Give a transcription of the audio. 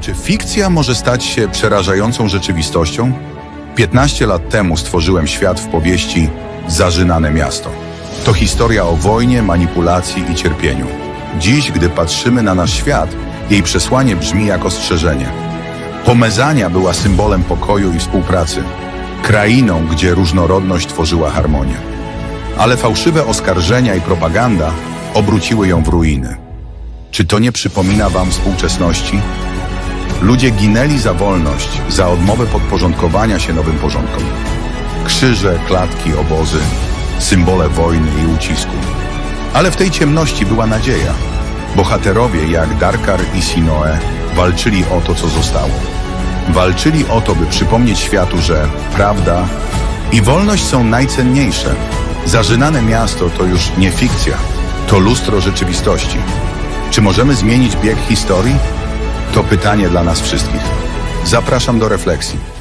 Czy fikcja może stać się przerażającą rzeczywistością? 15 lat temu stworzyłem świat w powieści Zarzynane Miasto. To historia o wojnie, manipulacji i cierpieniu. Dziś, gdy patrzymy na nasz świat, jej przesłanie brzmi jak ostrzeżenie. Pomezania była symbolem pokoju i współpracy, krainą, gdzie różnorodność tworzyła harmonię. Ale fałszywe oskarżenia i propaganda obróciły ją w ruiny. Czy to nie przypomina wam współczesności? Ludzie ginęli za wolność, za odmowę podporządkowania się nowym porządkom. Krzyże, klatki, obozy, symbole wojny i ucisku. Ale w tej ciemności była nadzieja. Bohaterowie jak Darkar i Sinoe walczyli o to, co zostało. Walczyli o to, by przypomnieć światu, że prawda i wolność są najcenniejsze. Zarzynane miasto to już nie fikcja, to lustro rzeczywistości. Czy możemy zmienić bieg historii? To pytanie dla nas wszystkich. Zapraszam do refleksji.